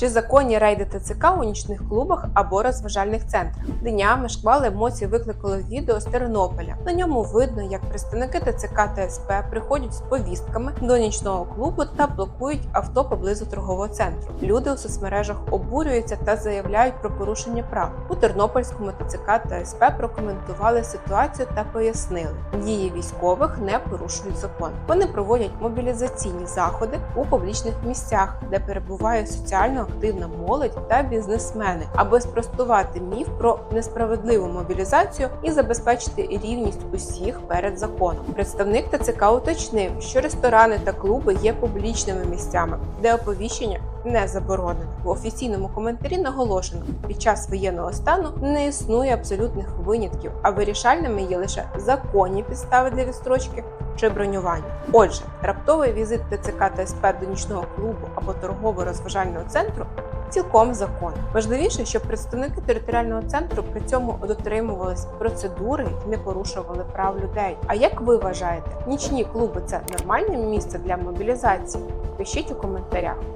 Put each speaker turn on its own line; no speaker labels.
Чи законні рейди ТЦК у нічних клубах або розважальних центрах? Днями шквали емоцій викликало відео з Тернополя. На ньому видно, як представники ТЦК та СП приходять з повістками до нічного клубу та блокують авто поблизу торгового центру. Люди у соцмережах обурюються та заявляють про порушення прав. У Тернопільському ТЦК та СП прокоментували ситуацію та пояснили, дії військових не порушують закон. Вони проводять мобілізаційні заходи у публічних місцях, де перебуває соціально активна молодь та бізнесмени, аби спростувати міф про несправедливу мобілізацію і забезпечити рівність усіх перед законом. Представник ТЦК уточнив, що ресторани та клуби є публічними місцями, де оповіщення не заборонено. В офіційному коментарі наголошено, під час воєнного стану не існує абсолютних винятків, а вирішальними є лише законні підстави для відстрочки чи бронювання. Отже, раптовий візит ТЦК та СП до нічного клубу або торгово-розважального центру цілком закон. Важливіше, щоб представники територіального центру при цьому дотримувались процедури і не порушували прав людей. А як ви вважаєте, нічні клуби це нормальне місце для мобілізації? Пишіть у коментарях.